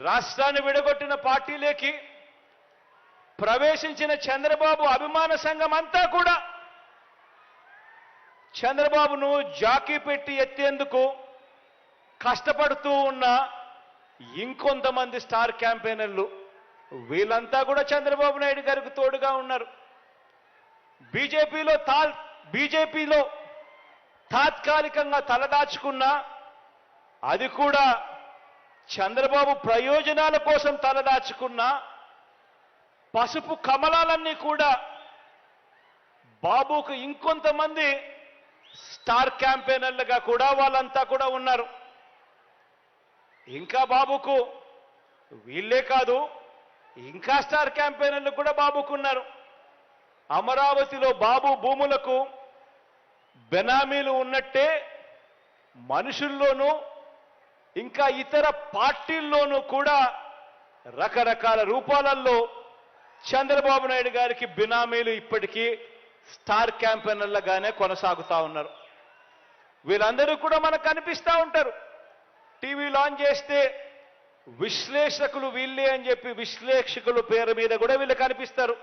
రాష్ట్రాన్ని విడగొట్టిన పార్టీలేకి ప్రవేశించిన చంద్రబాబు అభిమాన సంఘం అంతా కూడా చంద్రబాబును జాకీ పెట్టి ఎత్తేందుకు కష్టపడుతూ ఉన్న ఇంకొంతమంది స్టార్ క్యాంపెయినర్లు వీళ్ళంతా కూడా చంద్రబాబు నాయుడు గారికి తోడుగా ఉన్నారు. బీజేపీలో తా బీజేపీలో తాత్కాలికంగా తలదాచుకున్న అది కూడా చంద్రబాబు ప్రయోజనాల కోసం తలదాచుకున్న పసుపు కమలాలన్నీ కూడా బాబుకు ఇంకొంతమంది స్టార్ క్యాంపెయినర్లుగా కూడా వాళ్ళంతా కూడా ఉన్నారు. ఇంకా బాబుకు వీళ్ళే కాదు ఇంకా స్టార్ క్యాంపెయినర్లు కూడా బాబుకున్నారు. అమరావతిలో బాబు భూములకు బెనామీలు ఉన్నట్టే మనుషుల్లోనూ ఇంకా ఇతర పార్టీల్లోనూ కూడా రకరకాల రూపాలలో చంద్రబాబు నాయుడు గారికి బినామీలు ఇప్పటికీ స్టార్ క్యాంపెయినర్లుగానే కొనసాగుతా ఉన్నారు. వీళ్ళందరూ కూడా మనకు కనిపిస్తూ ఉంటారు. టీవీలు ఆన్ చేస్తే విశ్లేషకులు వీళ్ళే అని చెప్పి విశ్లేషకుల పేరు మీద కూడా వీళ్ళు కనిపిస్తారు.